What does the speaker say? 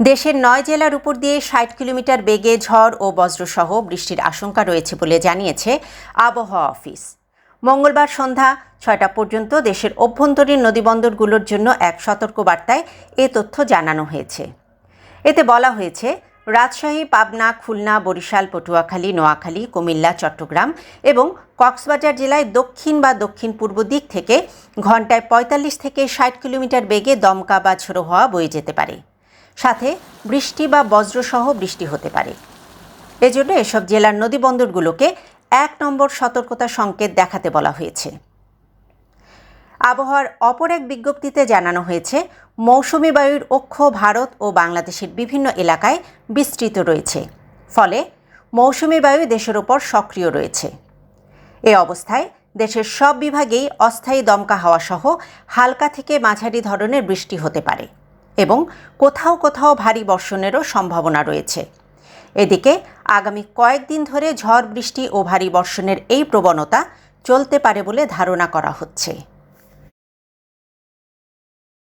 দেশের নয় জেলার উপর দিয়ে ষাট কিলোমিটার বেগে ঝড় ও বজ্রসহ বৃষ্টির আশঙ্কা রয়েছে বলে জানিয়েছে আবহাওয়া অফিস। মঙ্গলবার সন্ধ্যা ছয়টা পর্যন্ত দেশের অভ্যন্তরীণ নদীবন্দরগুলোর জন্য এক সতর্কবার্তায় এ তথ্য জানানো হয়েছে। এতে বলা হয়েছে, রাজশাহী, পাবনা, খুলনা, বরিশাল, পটুয়াখালী, নোয়াখালী, কুমিল্লা, চট্টগ্রাম এবং কক্সবাজার জেলায় দক্ষিণ বা দক্ষিণ পূর্ব দিক থেকে ঘন্টায় পঁয়তাল্লিশ থেকে ষাট কিলোমিটার বেগে দমকা বা ঝোড়ো হওয়া বয়ে যেতে পারে। সাথে বৃষ্টি বা বজ্রসহ বৃষ্টি হতে পারে। এজন্য এসব জেলার নদীবন্দরগুলোকে এক নম্বর সতর্কতা সংকেত দেখাতে বলা হয়েছে। আবহাওয়ার অপর এক বিজ্ঞপ্তিতে জানানো হয়েছে, মৌসুমি বায়ুর অক্ষ ভারত ও বাংলাদেশের বিভিন্ন এলাকায় বিস্তৃত রয়েছে। ফলে মৌসুমি বায়ু দেশের ওপর সক্রিয় রয়েছে। এ অবস্থায় দেশের সব বিভাগেই অস্থায়ী দমকা হাওয়াসহ হালকা থেকে মাঝারি ধরনের বৃষ্টি হতে পারে। এবং কোথাও কোথাও ভারী বর্ষণেরও সম্ভাবনা রয়েছে। এদিকে আগামী কয়েকদিন ধরে ঝড় বৃষ্টি ও ভারী বর্ষণের এই প্রবণতা চলতে পারে বলে ধারণা করা হচ্ছে।